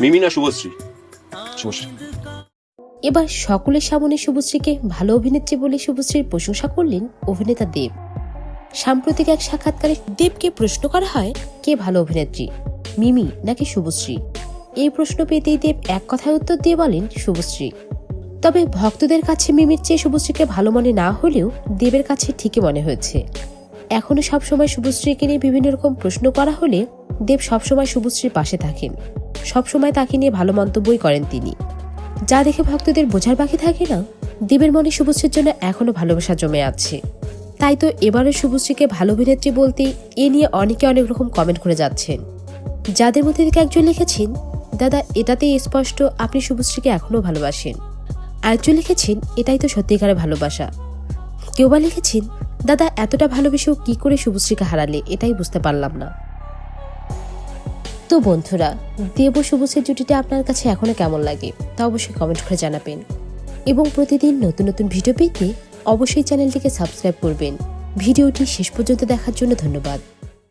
মিমি না শুভশ্রী? শুভশ্রী। এবার সকলের সামনে শুভশ্রীকে ভালো অভিনেত্রী বলে শুভশ্রীর প্রশংসা করলেন অভিনেতা দেব। সাম্প্রতিক এক সাক্ষাৎকারে দেবকে প্রশ্ন করা হয় কে ভালো অভিনেত্রী মিমি নাকি শুভশ্রী? এই প্রশ্ন পেতেই দেব এক কথায় উত্তর দিয়ে বলেন শুভশ্রী। তবে ভক্তদের কাছে মিমির চেয়ে শুভশ্রীকে ভালো মনে না হলেও দেবের কাছে ঠিকই মনে হয়েছে। এখনও সবসময় শুভশ্রীকে নিয়ে বিভিন্ন রকম প্রশ্ন করা হলে দেব সবসময় শুভশ্রীর পাশে থাকেন। সবসময় তাকে নিয়ে ভালো মন্তব্যই করেন তিনি। যা দেখে ভক্তদের বোঝার বাকি থাকে না, দেবের মনে শুভশ্রীর জন্য এখনও ভালোবাসা জমে আছে। তাই তো এবারও শুভশ্রীকে ভালো অভিনেত্রী বলতে এ নিয়ে অনেকে অনেক রকম কমেন্ট করে যাচ্ছেন। যাদের মধ্যে থেকে একজন লিখেছেন, দাদা, এটাতেই স্পষ্ট আপনি শুভশ্রীকে এখনও ভালোবাসেন। আরেকজন লিখেছেন, এটাই তো সত্যিকারের ভালোবাসা। কেউ বা লিখেছেন, দাদা, এতটা ভালোবেসেও কি করে শুভশ্রীকে হারালে? এটাই বুঝতে পারলাম না। তো বন্ধুরা, দেব সবুজের জুটিটা আপনার কাছে এখনও কেমন লাগে তা অবশ্যই কমেন্ট করে জানাবেন। এবং প্রতিদিন নতুন নতুন ভিডিও পেতে অবশ্যই চ্যানেলটিকে সাবস্ক্রাইব করবেন। ভিডিওটি শেষ পর্যন্ত দেখার জন্য ধন্যবাদ।